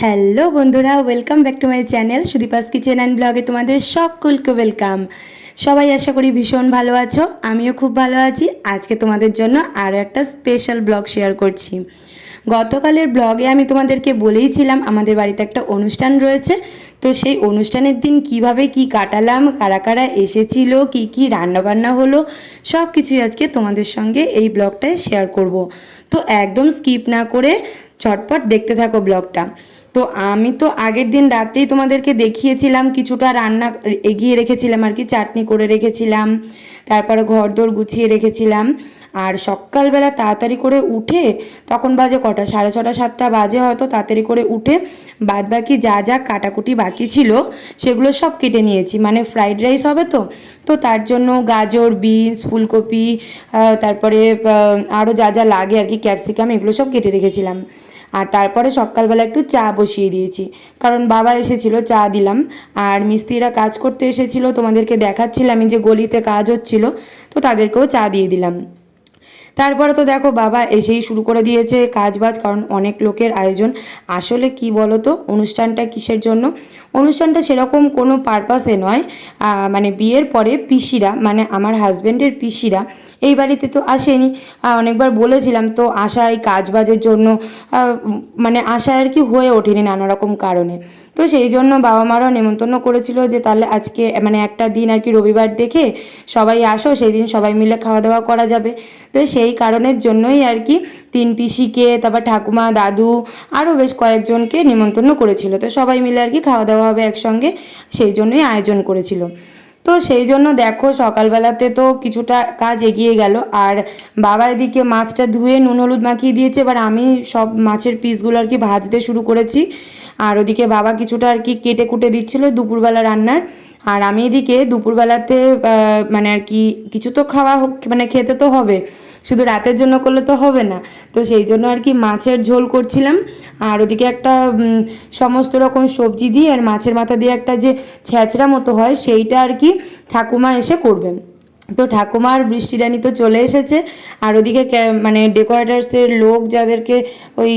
Hello বন্ধুরা welcome back to my channel Sudipa's kitchen and ব্লগে তোমাদের সকলকে ওয়েলকাম সবাই আশা করি ভীষণ ভালো আছো, আমিও খুব ভালো আছি। আজকে তোমাদের জন্য আরও একটা স্পেশাল ব্লগ শেয়ার করছি। গতকালের ব্লগে আমি তোমাদেরকে বলেইছিলাম, আমাদের বাড়িতে একটা অনুষ্ঠান রয়েছে। তো সেই অনুষ্ঠানের দিন কীভাবে কি কাটালাম, কারা কারা এসেছিল, কি কি রান্নাবান্না হলো সব কিছুই আজকে তোমাদের সঙ্গে এই ব্লগটায় শেয়ার করব। তো একদম স্কিপ না করে চটপট দেখতে থাকো ব্লগটা তো আমি তো আগের দিন রাত্রেই তোমাদেরকে দেখিয়েছিলাম, কিছুটা রান্না এগিয়ে রেখেছিলাম আর কি, চাটনি করে রেখেছিলাম, তারপরে ঘর দোর গুছিয়ে রেখেছিলাম। আর সকালবেলা তাড়াতাড়ি করে উঠে তখন বাজে কটা? সাড়ে ছটা, সাতটা বাজে হয়তো, তাড়াতাড়ি করে উঠে বাদ বাকি যা যা কাটাকুটি বাকি ছিল, সেগুলো সব কেটে নিয়েছি। মানে ফ্রাইড রাইস হবে তো তো তার জন্য গাজর, বিনস, ফুলকপি তারপরে আরও যা যা লাগে আর কি, ক্যাপসিকাম, এগুলো সব কেটে রেখেছিলাম। আর তারপরে সকালবেলা একটু চা বসিয়ে দিয়েছি। কারণ বাবা এসেছিল, চা দিলাম। আর মিস্ত্রিরা কাজ করতে এসেছিল, তোমাদেরকে দেখাচ্ছিলাম যে গলিতে কাজ হচ্ছিল, তো তাদেরকেও চা দিয়ে দিলাম। তারপরে তো দেখো বাবা এসেই শুরু করে দিয়েছে কাজ বাজ কারণ অনেক লোকের আয়োজন। আসলে কি বলো তো অনুষ্ঠানটা কিসের জন্য? অনুষ্ঠানটা সেরকম কোনো পারপাসে নয়। মানে বিয়ের পরে পিসিরা মানে আমার হাজব্যান্ডের পিসিরা এই বাড়িতে তো আসেনি। অনেকবার বলেছিলাম, তো আশায় কাজ বাজের জন্য মানে আশা আর কি হয়ে ওঠেনি নানা রকম কারণে। তো সেই জন্য বাবা মারাও নেমন্তন্ন করেছিল যে, তাহলে আজকে মানে একটা দিন আর কি রবিবার দেখে সবাই আসো, সেই দিন সবাই মিলে খাওয়া দাওয়া করা যাবে। তো সেই কারণের জন্যই আর কি তিন পিসিকে, তারপর ঠাকুমা, দাদু আরও বেশ কয়েকজনকে নিমন্ত্রণ করেছিল। তো সবাই মিলে আর কি খাওয়া দাওয়া হবে একসঙ্গে, সেই জন্যই আয়োজন করেছিল। তো সেই জন্য দেখো সকালবেলাতে তো কিছুটা কাজ এগিয়ে গেল। আর বাবা এদিকে মাছটা ধুয়ে নুন হলুদ মাখিয়ে দিয়েছে, এবার আমি সব মাছের পিসগুলো আর কি ভাজতে শুরু করেছি। আর ওদিকে বাবা কিছুটা আর কি কেটে কুটে দিচ্ছিল দুপুরবেলা রান্নার। আর আমি এদিকে দুপুরবেলাতে মানে আর কি কিছু তো খাওয়া হোক মানে খেতে তো হবে। শুধু রাতের জন্য করলে তো হবে না। তো সেই জন্য আর কি মাছের ঝোল করছিলাম। আর ওদিকে একটা সমস্ত রকম সবজি দিয়ে আর মাছের মাথা দিয়ে একটা যে ছ্যাঁচড়া মতো হয়, সেইটা আর কি ঠাকুমা এসে করবেন। তো ঠাকুমার বৃষ্টি রানী তো চলে এসেছে। আর ওদিকে মানে ডেকোরেটার্সের লোক যাদেরকে ওই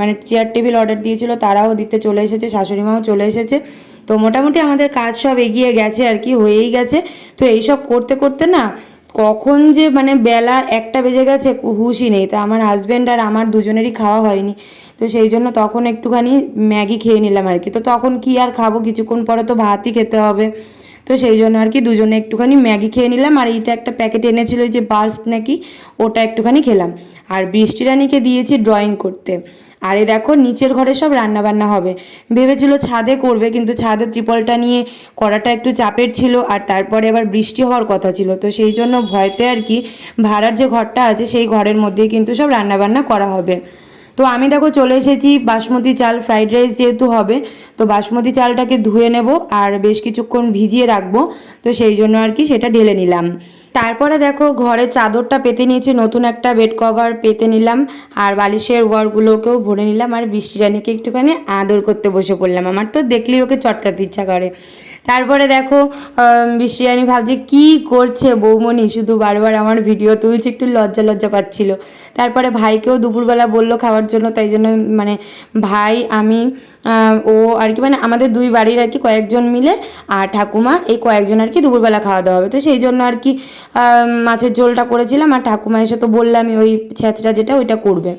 মানে চেয়ার টেবিল অর্ডার দিয়েছিল, তারাও দিতে চলে এসেছে শাশুড়ি মাও চলে এসেছে। তো মোটামুটি আমাদের কাজ সব এগিয়ে গেছে আর কি, হয়েই গেছে। তো এইসব করতে করতে না কখন যে মানে বেলা একটা বেজে গেছে হুশই নেই। তা আমার হাজব্যান্ড আর আমার দুজনেরই খাওয়া হয়নি। তো সেই জন্য তখন একটুখানি ম্যাগি খেয়ে নিলাম আর কি। তো তখন কি আর খাব? কিছুক্ষণ পরে তো ভাতই খেতে হবে। তো সেই জন্য আর কি দুজনে একটুখানি ম্যাগি খেয়ে নিলাম। আর এইটা একটা প্যাকেট এনেছিল যে বার্স্ট নাকি, ওটা একটুখানি খেলাম। আর বৃষ্টি রানীকে দিয়েছি ড্রয়িং করতে। আর দেখো নিচের ঘরে সব রান্না বান্না হবে। ভেবেছিল ছাদে করবে, কিন্তু ছাদে ত্রিপলটা নিয়ে করাটা একটু চাপের ছিল, আর তারপরে আবার বৃষ্টি হওয়ার কথা ছিল। তো সেই জন্য ভয়তে আর কি ভাড়ার যে ঘরটা আছে, সেই ঘরের মধ্যেই কিন্তু সব রান্না বান্না করা হবে। তো আমি দেখো চলে এসেছি বাসমতি চাল ফ্রাইড রাইস যেহেতু হবে, তো বাসমতি চালটাকে ধুয়ে নেব আর বেশ কিছুক্ষণ ভিজিয়ে রাখব, তো সেই জন্য আর কি সেটা ঢেলে নিলাম। তারপরে দেখো ঘরে চাদরটা পেতে নিয়েছি, নতুন একটা বেড কভার পেতে নিলাম আর বালিশের ওয়ারগুলোকেও ভরে নিলাম আর বৃষ্টি রানীকে একটুখানি আদর করতে বসে পড়লাম। আমার তো দেখলেই ওকে চটকাতে ইচ্ছা করে। তারপরে দেখো রানী ভাবছে কি করছে বৌমণি? শুধু বারবার আমার ভিডিও তুলছে, একটু লজ্জা লজ্জা পাচ্ছিল। তারপরে ভাইকেও দুপুরবেলা বলল খাওয়ার জন্য, তাই জন্য মানে ভাই, আমি ও আর কি মানে আমাদের দুই বাড়ির আর কি কয়েকজন মিলে, আর ঠাকুমা, এই কয়েকজন আর কি দুপুরবেলা খাওয়া দাওয়া হবে। তো সেই জন্য আর কি মাছের ঝোলটা করেছিলাম, আর ঠাকুমা এসে তো বললামই ওই ছ্যাঁচড়া যেটা, ওইটা করবে।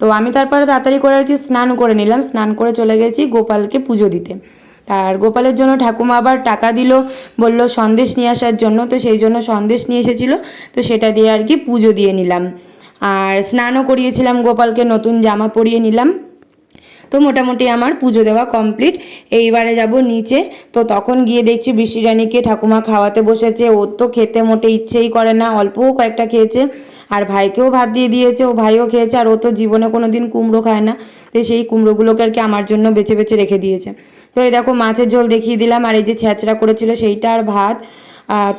তো আমি তারপরে তাড়াতাড়ি করে আর কি স্নান করে নিলাম, স্নান করে চলে গেছি গোপালকে পুজো দিতে। আর গোপালের জন্য ঠাকুমা আবার টাকা দিল, বলল সন্দেশ নিয়ে আসার জন্য, তো সেই জন্য সন্দেশ নিয়ে এসেছিল, তো সেটা দিয়ে আর কি পুজো দিয়ে নিলাম। আর স্নানও করিয়েছিলাম গোপালকে, নতুন জামা পরিয়ে নিলাম। তো মোটামুটি আমার পুজো দেওয়া কমপ্লিট। এইবারে যাব নিচে, তো তখন গিয়ে দেখছি বৃষ্টি রানীকে ঠাকুমা খাওয়াতে বসেছে। ওর তো খেতে মোটে ইচ্ছেই করে না, অল্পও কয়েকটা খেয়েছে। আর ভাইকেও ভাত দিয়ে দিয়েছে, ও ভাইও খেয়েছে, আর ও তো জীবনে কোনো দিন কুমড়ো খায় না। তো সেই কুমড়োগুলোকে আর কি আমার জন্য বেছে বেছে রেখে দিয়েছে। তো এই দেখো মাছের ঝোল দেখিয়ে দিলাম, আর এই যে ছ্যাঁচড়া করেছিল সেইটা আর ভাত।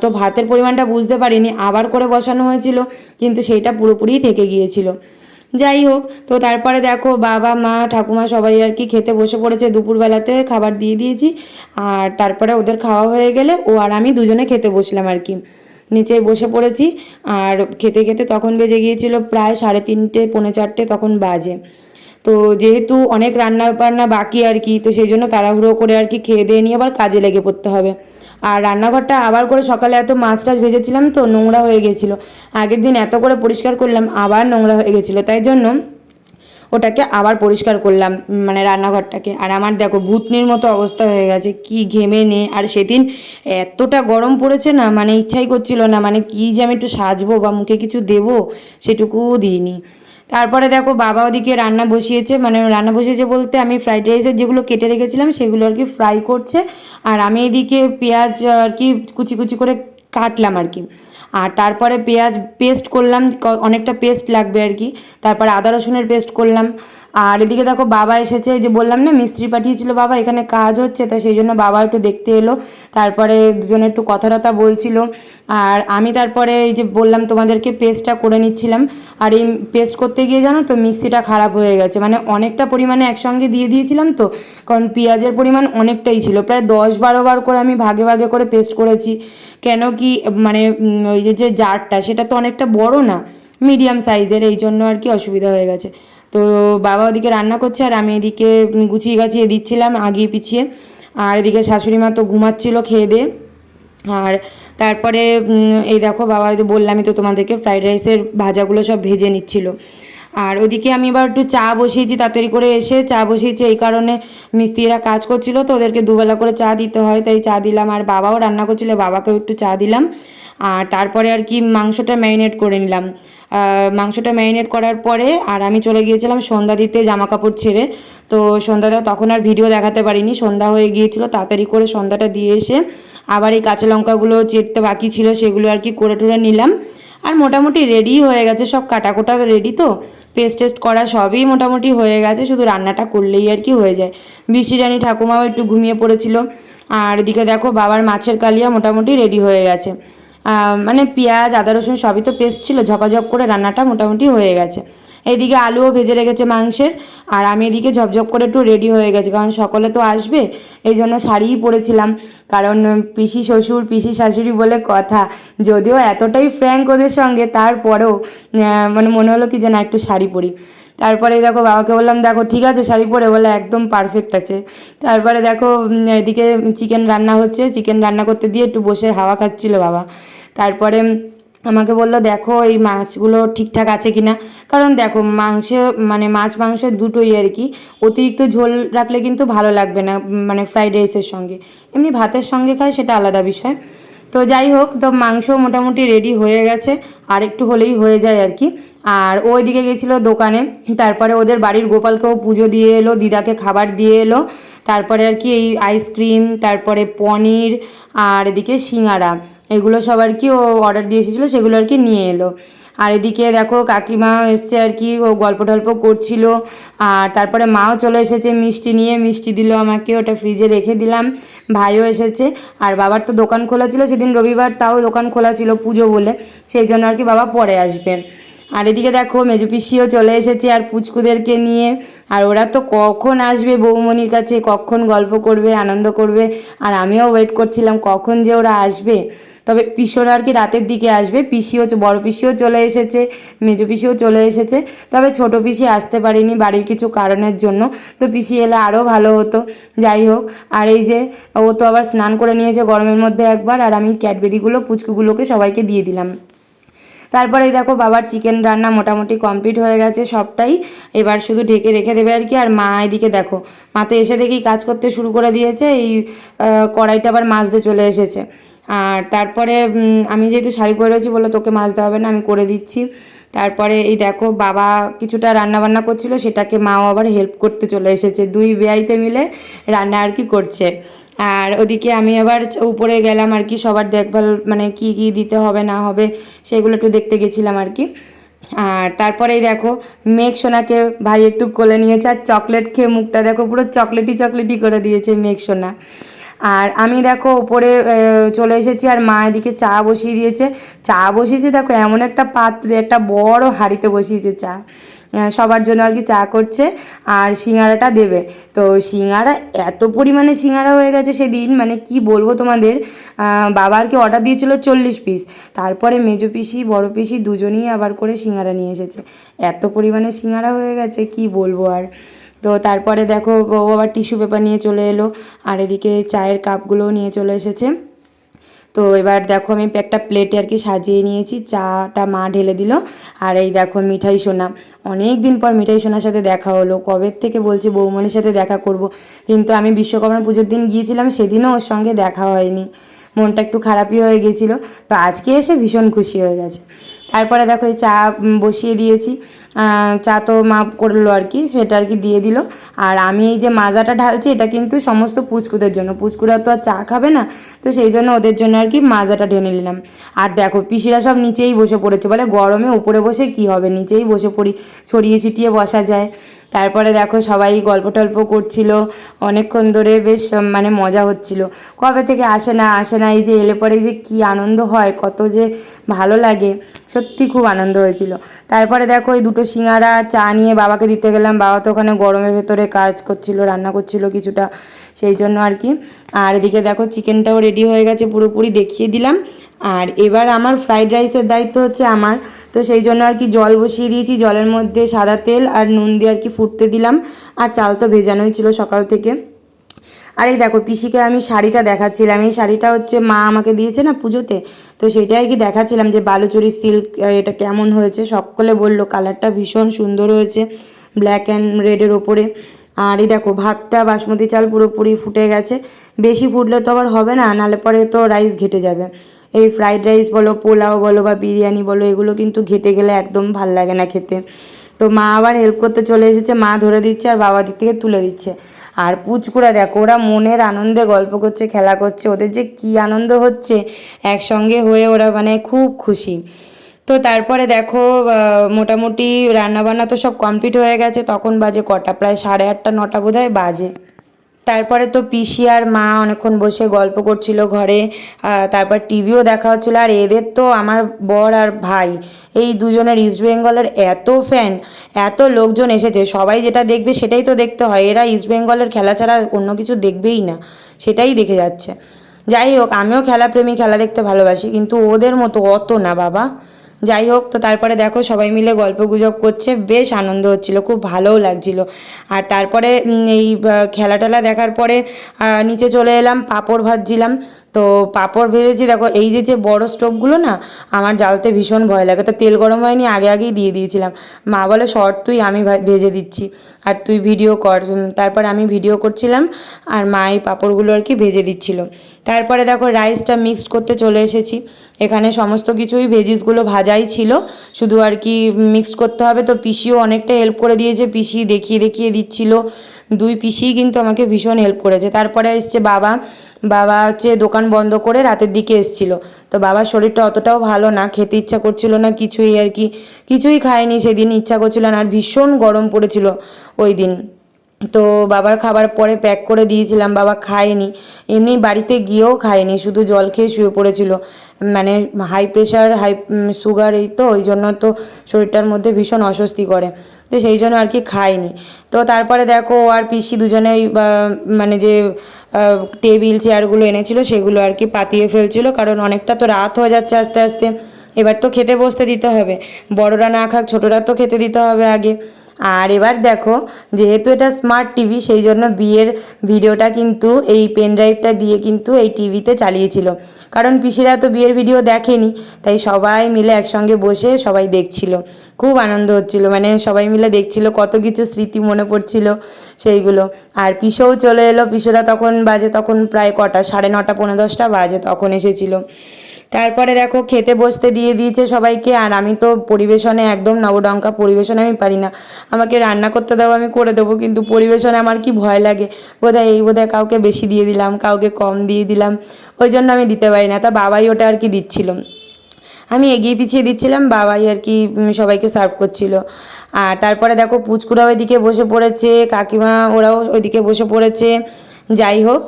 তো ভাতের পরিমাণটা বুঝতে পারিনি, আবার করে বসানো হয়েছিল, কিন্তু সেইটা পুরোপুরি থেকে গিয়েছিল। যাই হোক, তো তারপরে দেখো বাবা, মা, ঠাকুমা সবাই আর কি খেতে বসে পড়েছে, দুপুরবেলাতে খাবার দিয়ে দিয়েছি, আর তারপরে ওদের খাওয়া হয়ে গেলে ও আর আমি দুজনে খেতে বসলাম আর কি। নিচে বসে পড়েছি, আর খেতে খেতে তখন বেজে গিয়েছিল প্রায় সাড়ে তিনটে, পৌনে চারটে, তখন বাজে। তো যেহেতু অনেক রান্না বান্না বাকি আর কি, তো সেই জন্য তাড়াহুড়ো করে আর কি খেয়ে দিয়ে নিয়ে আবার কাজে লেগে পড়তে হবে। আর রান্নাঘরটা আবার করে সকালে এত মাছ টাছ ভেজেছিলাম তো নোংরা হয়ে গেছিল। আগের দিন এত করে পরিষ্কার করলাম, আবার নোংরা হয়ে গেছিল। তাই জন্য ওটাকে আবার পরিষ্কার করলাম মানে রান্নাঘরটাকে। আর আমার দেখো ভূতনির মতো অবস্থা হয়ে গেছে, কি ঘেমে নে। আর সেদিন এতটা গরম পড়েছে না মানে ইচ্ছাই করছিল না মানে কি যে আমি একটু সাজবো বা মুখে কিছু দেবো সেটুকুও দিইনি। তারপরে দেখো বাবা ওদিকে রান্না বসিয়েছে মানে রান্না বসিয়েছে বলতে আমি ফ্রাইড রাইসের যেগুলো কেটে রেখেছিলাম সেগুলো আর কি ফ্রাই করছে। আর আমি এদিকে পেঁয়াজ আর কি কুচি কুচি করে কাটলাম আর কি। আর তারপরে পেঁয়াজ পেস্ট করলাম অনেকটা পেস্ট লাগবে আর কি। তারপরে আদা রসুনের পেস্ট করলাম। আর এদিকে দেখো বাবা এসেছে যে বললাম না, মিস্ত্রি পাঠিয়েছিল বাবা, এখানে কাজ হচ্ছে তাই সেই জন্য বাবা একটু দেখতে এলো। তারপরে দুজনে একটু কথা টথা বলছিল। আর আমি তারপরে এই যে বললাম, তোমাদেরকে পেস্টটা করে নিচ্ছিলাম। আর এই পেস্ট করতে গিয়ে জানো তো, মিক্সিটা খারাপ হয়ে গেছে। মানে অনেকটা পরিমাণে একসঙ্গে দিয়ে দিয়েছিলাম তো, কারণ পেঁয়াজের পরিমাণ অনেকটাই ছিল। প্রায় দশ বারো বার করে আমি ভাগে ভাগে করে পেস্ট করেছি। কেন কি মানে ওই যে যে জারটা, সেটা তো অনেকটা বড় না মিডিয়াম সাইজের এই জন্য আর কি অসুবিধা হয়ে গেছে। তো বাবা ওদিকে রান্না করছে আর আমি এদিকে গুছিয়ে গাছিয়ে দিচ্ছিলাম, আগিয়ে পিছিয়ে। আর এদিকে শাশুড়ি মা তো ঘুমাচ্ছিলো খেয়ে দিয়ে। আর তারপরে এই দেখো বাবা হয়তো বললামই তো তোমাদেরকে, ফ্রাইড রাইসের ভাজাগুলো সব ভেজে নিচ্ছিল। আর ওদিকে আমি এবার একটু চা বসিয়েছি, তাড়াতাড়ি করে এসে চা বসিয়েছি, এই কারণে মিস্ত্রিরা কাজ করছিল, তো ওদেরকে দুবেলা করে চা দিতে হয়, তাই চা দিলাম। আর বাবাও রান্না করছিল, বাবাকেও একটু চা দিলাম। আর তারপরে আর কি মাংসটা ম্যারিনেট করে নিলাম। মাংসটা ম্যারিনেট করার পরে আর আমি চলে গিয়েছিলাম সন্ধ্যা দিতে জামা কাপড় ছেড়ে। তো সন্ধ্যাটা তখন আর ভিডিও দেখাতে পারিনি, সন্ধ্যা হয়ে গিয়েছিল, তাড়াতাড়ি করে সন্ধ্যাটা দিয়ে এসে আবার এই কাঁচা লঙ্কাগুলো চেটতে বাকি ছিল সেগুলো আর কি করে টুরে নিলাম। আর মোটামুটি রেডি হয়ে গেছে, সব কাটাকুটা রেডি তো। পেস্ট টেস্ট করা সবই মোটামুটি হয়ে গেছে, শুধু রান্নাটা করলেই আর কি হয়ে যায়। বৃষ্টি রানী ঠাকুমাও একটু ঘুমিয়ে পড়েছিল। আর এদিকে দেখো, বাবার মাছের কালিয়া মোটামুটি রেডি হয়ে গেছে। মানে পেঁয়াজ, আদা, রসুন সবই তো পেস্ট ছিল ঝপাঝপ করে রান্নাটা মোটামুটি হয়ে গেছে। এইদিকে আলুও ভেজে রেখেছে মাংসের, আর আমি এদিকে ঝপঝপ করে একটু রেডি হয়ে গেছি, কারণ সকলে তো আসবে, এই জন্য শাড়িই পরেছিলাম। কারণ পিসি শ্বশুর, পিসি শাশুড়ি বলে কথা, যদিও এতটাই ফ্র্যাঙ্ক ওদের সঙ্গে, তারপরেও মানে মনে হলো কি যে না একটু শাড়ি পরি। তারপরে দেখো বাবাকে বললাম, দেখো, ঠিক আছে, শাড়ি পরে। বলে, একদম পারফেক্ট আছে। তারপরে দেখো এদিকে চিকেন রান্না হচ্ছে চিকেন রান্না করতে দিয়ে একটু বসে হাওয়া খাচ্ছিল বাবা। তারপরে আমাকে বলল, দেখো এই মাছগুলো ঠিকঠাক আছে কি না কারণ দেখো, মাংস মানে মাছ মাংস দুটোই আর কি। অতিরিক্ত ঝোল রাখলে কিন্তু ভালো লাগবে না মানে ফ্রাইড রাইসের সঙ্গে। এমনি ভাতের সঙ্গে খায়, সেটা আলাদা বিষয়। তো যাই হোক, তো মাংস মোটামুটি রেডি হয়ে গেছে, আর একটু হলেই হয়ে যায় আর কি। আর ও ওইদিকে গেছিল দোকানে, তারপরে ওদের বাড়ির গোপালকেও পুজো দিয়ে এলো, দিদাকে খাবার দিয়ে এলো। তারপরে আর কি এই আইসক্রিম তারপরে পনির, আর এদিকে সিঙ্গারা। এগুলো সব আর কি ও অর্ডার দিয়ে এসেছিল সেগুলো আর কি নিয়ে এলো। আর এদিকে দেখো কাকিমা এসছে আর কি, ও গল্প টল্প করছিল। আর তারপরে মাও চলে এসেছে মিষ্টি নিয়ে, মিষ্টি দিল আমাকে, ওটা ফ্রিজে রেখে দিলাম। ভাইও এসেছে, আর বাবার তো দোকান খোলা ছিল, সেদিন রবিবার তাও দোকান খোলা ছিল পুজো বলে, সেই জন্য আর কি বাবা পরে আসবে। আর এদিকে দেখো মেজু পিসিও চলে এসেছে আর পুচকুদেরকে নিয়ে। আর ওরা তো কখন আসবে বৌমনির কাছে, কখন গল্প করবে, আনন্দ করবে। আর আমিও ওয়েট করছিলাম কখন যে ওরা আসবে। তবে পিসোরা আর কি রাতের দিকে আসবে। পিসিও বড় পিসিও চলে এসেছে, মেজো পিসিও চলে এসেছে। তবে ছোট পিসি আসতে পারিনি বাড়ির কিছু কারণের জন্য। তো পিসি এলে আরও ভালো হতো। যাই হোক, আর এই যে ও তো আবার স্নান করে নিয়েছে গরমের মধ্যে একবার, আর আমি ক্যাডবেরিগুলো, পুচকুগুলোকে সবাইকে দিয়ে দিলাম। তারপরে দেখো বাবার চিকেন রান্না মোটামুটি কমপ্লিট হয়ে গেছে সবটাই। এবার শুধু ঢেকে রেখে দেবে আর কি। আর মা এদিকে দেখো, মা তো এসে দেখেই কাজ করতে শুরু করে দিয়েছে। এই কড়াইটা আবার মাজতে চলে এসেছে। আর তারপরে আমি যেহেতু শাড়ি পরে রয়েছি বলে তোকে মাজতে হবে না, আমি করে দিচ্ছি। তারপরে এই দেখো, বাবা কিছুটা রান্না বান্না করছিল, সেটাকে মাও আবার হেল্প করতে চলে এসেছে। দুই বেয়াইতে মিলে রান্না আর কি করছে। আর ওদিকে আমি আবার উপরে গেলাম আর কি, সবার দেখভাল মানে কি কি দিতে হবে, না হবে, সেগুলো একটু দেখতে গেছিলাম আর কি। আর তারপরেই দেখো, মেঘ সোনাকে ভাই একটু কোলে নিয়েছে, আর চকলেট খেয়ে মুখটা দেখো, পুরো চকলেটি চকলেটি করে দিয়েছে মেঘ সোনা। আর আমি দেখো আহ, চলে এসেছি আর মা এদিকে চা বসিয়ে দিয়েছে। চা বসিয়েছে দেখো এমন একটা পাত্রে একটা বড় হাঁড়িতে বসিয়েছে চা। সবার জন্য আর কি চা করছে আর সিঙ্গারাটা দেবে। তো সিঙ্গারা এত পরিমাণে সিঙ্গারা হয়ে গেছে সেদিন মানে কি বলব তোমাদের আহ, বাবা আর কি অর্ডার দিয়েছিল চল্লিশ পিস তারপরে মেজো পিসি বড় পিসি দুজনেই আবার করে সিঙ্গারা নিয়ে এসেছে। এত পরিমাণে সিঙ্গারা হয়ে গেছে কি বলব আর। তো তারপরে দেখো ও আবার টিস্যু পেপার নিয়ে চলে এলো, আর এদিকে চায়ের কাপগুলোও নিয়ে চলে এসেছে। তো এবার দেখো আমি একটা প্লেটে আর কি সাজিয়ে নিয়েছি, চাটা মা ঢেলে দিল। আর এই দেখো মিঠাই সোনা অনেক দিন পর মিঠাই সোনার সাথে দেখা হলো, কবে থেকে বলছি বৌমনির সাথে দেখা করব, কিন্তু আমি বিশ্বকর্মা পুজোর দিন গিয়েছিলাম, সেদিনও ওর সঙ্গে দেখা হয়নি। মনটা একটু খারাপই হয়ে গেছিল, তো আজকে এসে ভীষণ খুশি হয়ে গেছে। তারপরে দেখো এই চা বসিয়ে দিয়েছি চা তো মা করল আর কি, সেটা আর কি দিয়ে দিল। আর আমি এই যে মাজাটা ঢালছি, এটা কিন্তু সমস্ত পুচকুদের জন্য। পুচকুরা তো আর চা খাবে না, তো সেই জন্য ওদের জন্য আর কি মাজাটা ঢেলে নিলাম। আর দেখো, পিসিরা সব নিচেই বসে পড়েছে বলে গরমে উপরে বসে কি হবে? নিচেই বসে পড়ি, ছড়িয়ে ছিটিয়ে বসা যায়। তারপরে দেখো সবাই গল্প টল্প করছিল, অনেকক্ষণ ধরে বেশ মানে মজা হচ্ছিল। কবে থেকে আসে না আসে না, এই যে এলে পরে যে কি আনন্দ হয়, কত যে ভালো লাগে, সত্যি খুব আনন্দ হয়েছিল। তারপরে দেখো এই দুটো সিঙ্গারা, চা নিয়ে বাবাকে দিতে গেলাম, বাবা তো ওখানে গরমের ভেতরে কাজ করছিল, রান্না করছিল কিছুটা। সেই জন্য আর কি। আর এদিকে দেখো চিকেনটাও রেডি হয়ে গেছে পুরোপুরি, দেখিয়ে দিলাম। আর এবার আমার ফ্রাইড রাইসের দায়িত্ব হচ্ছে আমার। তো সেই জন্য আর কি জল বসিয়ে দিয়েছি, জলের মধ্যে সাদা তেল আর নুন দিয়ে আর কি ফুটতে দিলাম। আর চাল তো ভেজানোই ছিল সকাল থেকে। আর এই দেখো পিসিকে আমি শাড়িটা দেখাচ্ছিলাম। এই শাড়িটা হচ্ছে মা আমাকে দিয়েছে না পুজোতে? তো সেটাই আর কি দেখাচ্ছিলাম যে বালুচুরি সিল্ক এটা কেমন হয়েছে। সকলে বলল কালারটা ভীষণ সুন্দর হয়েছে ব্ল্যাক অ্যান্ড রেডের ওপরে। আর এই দেখো, ভাতটা, বাসমতি চাল পুরোপুরি ফুটে গেছে। বেশি ফুটলে তো আবার হবে না, নাহলে পরে তো রাইস ঘেটে যাবে। এই ফ্রাইড রাইস বলো, পোলাও বলো বা বিরিয়ানি বলো, এগুলো কিন্তু ঘেটে গেলে একদম ভালো লাগে না খেতে। তো মা আবার হেল্প করতে চলে এসেছে, মা ধরে দিচ্ছে আর বাবা দিক থেকে তুলে দিচ্ছে। আর পুচকুড়া দেখো, ওরা মনের আনন্দে গল্প করছে, খেলা করছে, ওদের যে কি আনন্দ হচ্ছে, একসঙ্গে হয়ে ওরা মানে খুব খুশি। তো তারপরে দেখো মোটামুটি রান্নাবান্না তো সব কমপ্লিট হয়ে গেছে, তখন বাজে কটা? প্রায় সাড়ে আটটা, নটা বোধহয় বাজে। তারপরে তো পিসি আর মা অনেকক্ষণ বসে গল্প করছিল ঘরে তারপর টিভিও দেখা হচ্ছিল, আর এদের তো আমার বর আর ভাই, এই দুজনের ইস্ট বেঙ্গলের এত ফ্যান এত লোকজন এসেছে, সবাই যেটা দেখবে সেটাই তো দেখতে হয়, এরা ইস্ট বেঙ্গলের খেলা ছাড়া অন্য কিছু দেখবেই না, সেটাই দেখে যাচ্ছে। যাই হোক, আমিও খেলাপ্রেমী, খেলা দেখতে ভালোবাসি, কিন্তু ওদের মতো অত না বাবা। যাই হোক, তো তারপরে দেখো সবাই মিলে গল্প গুজব করছে, বেশ আনন্দ হচ্ছিল, খুব ভালোও লাগছিল। আর তারপরে এই খেলা টেলা দেখার পরে নিচে চলে এলাম, পাঁপড় ভাজছিলাম। তো পাঁপড় ভেজেছি, দেখো এই যে যে বড় স্টোভগুলো না, আমার জ্বালতে ভীষণ ভয় লাগে। তো তেল গরম হয়নি, আগে আগেই দিয়ে দিয়েছিলাম। মা বলে, শর্ট, তুই আমি ভেজে দিচ্ছি। আর তুই ভিডিও কর। তারপরে আমি ভিডিও করছিলাম, আর মা এই পাঁপড়গুলো আর কি ভেজে দিচ্ছিল। তারপরে দেখো রাইসটা মিক্সড করতে চলে এসেছি। এখানে সমস্ত কিছুই ভেজিসগুলো ভাজাই ছিল। শুধু আর কি মিক্সড করতে হবে। তো পিসিও অনেকটা হেল্প করে দিয়েছে, পিসি দেখিয়ে দেখিয়ে দিচ্ছিল। দুই পিসিই কিন্তু আমাকে ভীষণ হেল্প করেছে। তারপরে এসছে বাবা। বাবা হচ্ছে দোকান বন্ধ করে রাতের দিকে এসছিল। তো বাবার শরীরটা অতটাও ভালো না, খেতে ইচ্ছা করছিল না, কিছুই আর কি, কিছুই খায়নি সেদিন, ইচ্ছা করছিল না, আর ভীষণ গরম পড়েছিল ওই দিন। তো বাবার খাবার পরে প্যাক করে দিয়েছিলাম, বাবা খায়নি, এমনি বাড়িতে গিয়েও খায়নি, শুধু জল খেয়ে শুয়ে পড়েছিল। মানে হাই প্রেশার হাই সুগার এই তো, ওই জন্য তো শরীরটার মধ্যে ভীষণ অস্বস্তি করে। তো সেই জন্য আর কি খাইনি। তো তারপরে দেখো আর পিসি দুজনেই মানে যে টেবিল, চেয়ারগুলো এনেছিল, সেগুলো আর কি পাতিয়ে ফেলছিল, কারণ অনেকটা তো রাত হয়ে যাচ্ছে আস্তে আস্তে। এবার তো খেতে বসতে দিতে হবে। বড়রা না খাক, ছোটরা তো খেতে দিতে হবে আগে। আর এবার দেখো, যেহেতু এটা স্মার্ট টিভি সেই জন্য বিয়ের ভিডিওটা কিন্তু এই পেন ড্রাইভটা দিয়ে কিন্তু এই টিভিতে চালিয়েছিল। কারণ পিসিরা তো বিয়ের ভিডিও দেখেনি, তাই সবাই মিলে একসঙ্গে বসে সবাই দেখছিল। খুব আনন্দ হচ্ছিল মানে সবাই মিলে দেখছিল কত কিছু স্মৃতি মনে পড়ছিল সেইগুলো। আর পিসোও চলে এলো, পিসোরা তখন বাজে তখন প্রায় কটা, সাড়ে নটা পনেরো দশটা বাজে তখন এসেছিল। তারপরে দেখো খেতে বসতে দিয়ে দিয়েছে সবাইকে, আর আমি তো পরিবেশনে একদম নবডঙ্কা পরিবেশনে আমি পারি না। আমাকে রান্না করতে দেবো আমি করে দেবো, কিন্তু পরিবেশনে আমার কি ভয় লাগে? বোধহয় এই বোধহয় কাউকে বেশি দিয়ে দিলাম, কাউকে কম দিয়ে দিলাম, ওই জন্য আমি দিতে পারি না। তা বাবাই ওটা আর কি দিচ্ছিল। আমি এগিয়ে পিছিয়ে দিচ্ছিলাম, বাবাই আর কি সবাইকে সার্ভ করছিল। আর তারপরে দেখো পুচকুরা ওইদিকে বসে পড়েছে, কাকিমা ওরাও ওইদিকে বসে পড়েছে। যাই হোক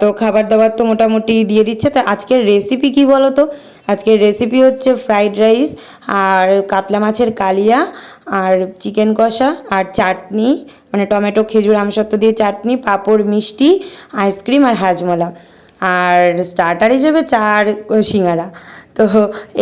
তো খাবার দাবার তো মোটামুটি দিয়ে দিচ্ছে। তা আজকের রেসিপি কি বলো তো আজকের রেসিপি হচ্ছে ফ্রাইড রাইস আর কাতলা মাছের কালিয়া, আর চিকেন কষা, আর চাটনি মানে টমেটো, খেজুর, আমসত্ব দিয়ে চাটনি, পাঁপড়, মিষ্টি আইসক্রিম আর হাজমোলা। আর স্টার্টার হিসেবে চার সিঙ্গারা। তো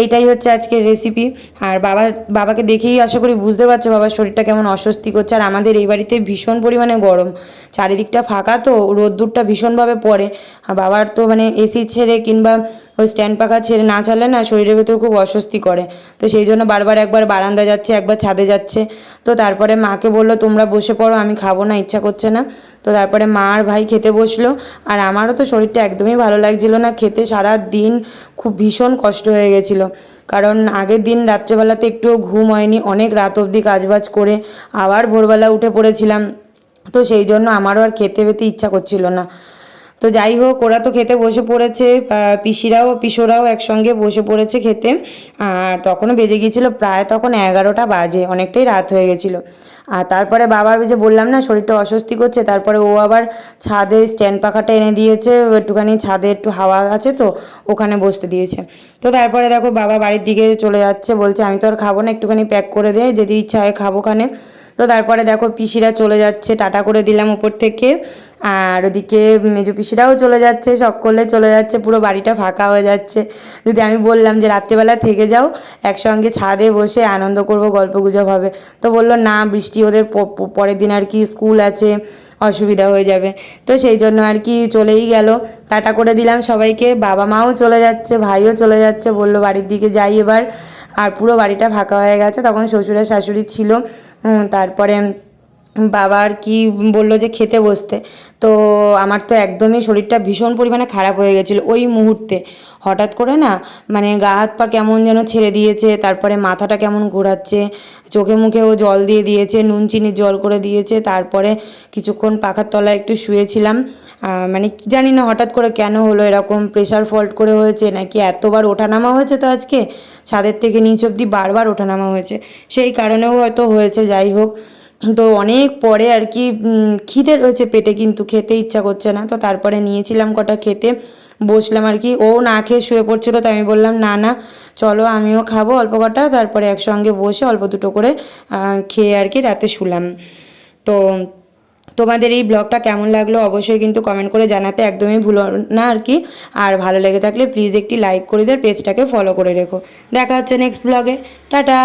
এইটাই হচ্ছে আজকের রেসিপি আর বাবা, বাবাকে দেখেই আশা করি বুঝতে পারছ বাবার শরীরটা কেমন অস্বস্তি করছে। আর আমাদের এই বাড়িতে ভীষণ পরিমাণে গরম। চারিদিকটা ফাঁকা তো, রোদ্দুরটা ভীষণভাবে পড়ে। আর বাবার তো মানে এসি ছেড়ে কিংবা ওই স্ট্যান্ড পাখা ছেড়ে না চালে না শরীরের ভেতর খুব অস্বস্তি করে। তো সেই জন্য বারবার একবার বারান্দা যাচ্ছে, একবার ছাদে যাচ্ছে। তো তারপরে মাকে বলল, তোমরা বসে পড়ো, আমি খাব না, ইচ্ছা করছে না। তো তারপরে মা আর ভাই খেতে বসল। আর আমারও তো শরীরটা একদমই ভালো লাগছিল না, খেতে সারা দিন খুব ভীষণ কষ্ট হয়ে গেছিল। কারণ আগের দিন রাত্রেবেলাতে একটুও ঘুম হয়নি, অনেক রাত অবধি কাজবাজ করে আবার ভোরবেলা উঠে পড়েছিলাম। তো সেই জন্য আমারও আর খেতে পেতে ইচ্ছা করছিল না। তো যাই হোক, ওরা তো খেতে বসে পড়েছে পিসিরাও, পিসোরাও একসঙ্গে বসে পড়েছে খেতে। আর তখনও বেজে গিয়েছিল প্রায় তখন এগারোটা বাজে, অনেকটাই রাত হয়ে গেছিল। আর তারপরে বাবার যে বললাম না, শরীরটা অস্বস্তি করছে, তারপরে ও আবার ছাদে স্ট্যান্ড পাখাটা এনে দিয়েছে, একটুখানি ছাদে একটু হাওয়া আছে তো, ওখানে বসতে দিয়েছে। তো তারপরে দেখো বাবা বাড়ির দিকে চলে যাচ্ছে, বলছে আমি তো আর খাব না, একটুখানি প্যাক করে দে, যদি ইচ্ছা হয় খাব খানে তো তারপরে দেখো পিসিরা চলে যাচ্ছে, টাটা করে দিলাম উপর থেকে। আর ওদিকে মেজো পিসিরাও চলে যাচ্ছে, সকলে চলে যাচ্ছে, পুরো বাড়িটা ফাঁকা হয়ে যাচ্ছে। যদি আমি বললাম যে রাত্রেবেলা থেকে যাও, একসঙ্গে ছাদে বসে আনন্দ করব, গল্প গুজব হবে। তো বলল, না, বৃষ্টি ওদের পরের দিন আর কি স্কুল আছে, অসুবিধা হয়ে যাবে। তো সেই জন্য আর কি চলেই গেল। টাটা করে দিলাম সবাইকে। বাবা মাও চলে যাচ্ছে, ভাইও চলে যাচ্ছে, বলল, বাড়ির দিকে যাই এবার। আর পুরো বাড়িটা ফাঁকা হয়ে গেছে, তখন শ্বশুরের শাশুড়ি ছিল। তারপরে বাবা আর কি বলল যে খেতে বসতে। তো আমার তো একদমই শরীরটা ভীষণ পরিমাণে খারাপ হয়ে গেছিল ওই মুহূর্তে। হঠাৎ করে না মানে গা হাত পা কেমন যেন ছেড়ে দিয়েছে, তারপরে মাথাটা কেমন ঘোরাচ্ছে, চোখে মুখেও জল দিয়ে দিয়েছে, নুন চিনির জল করে দিয়েছে, তারপরে কিছুক্ষণ পাখার তলায় একটু শুয়েছিলাম। মানে কি জানি না হঠাৎ করে কেন হলো, এরকম প্রেশার ফল্ট করে হয়েছে, নাকি এতবার ওঠানামা হয়েছে তো আজকে? ছাদের থেকে নিচ অবধি বারবার ওঠানামা হয়েছে। সেই কারণেও হয়তো হয়েছে, যাই হোক। তো অনেক পরে আর কি খিদে রয়েছে পেটে কিন্তু খেতে ইচ্ছা করছে না। তো তারপরে নিয়েছিলাম কটা খেতে। বসলাম আর কি, ও না খেয়ে শুয়ে পড়ছিল তো আমি বললাম, না না, চলো আমিও খাব অল্প কটা। তারপরে একসঙ্গে বসে অল্প দুটো করে খেয়ে আর কি রাতে শুলাম। তো তোমাদের এই ব্লগটা কেমন লাগল অবশ্যই কিন্তু কমেন্ট করে জানাতে একদমই ভুলো না আর কি। আর ভালো লেগে থাকলে প্লিজ একটি লাইক করে দিয়ে পেজটাকে ফলো করে রেখো। দেখা হচ্ছে নেক্সট ব্লগে। টাটা!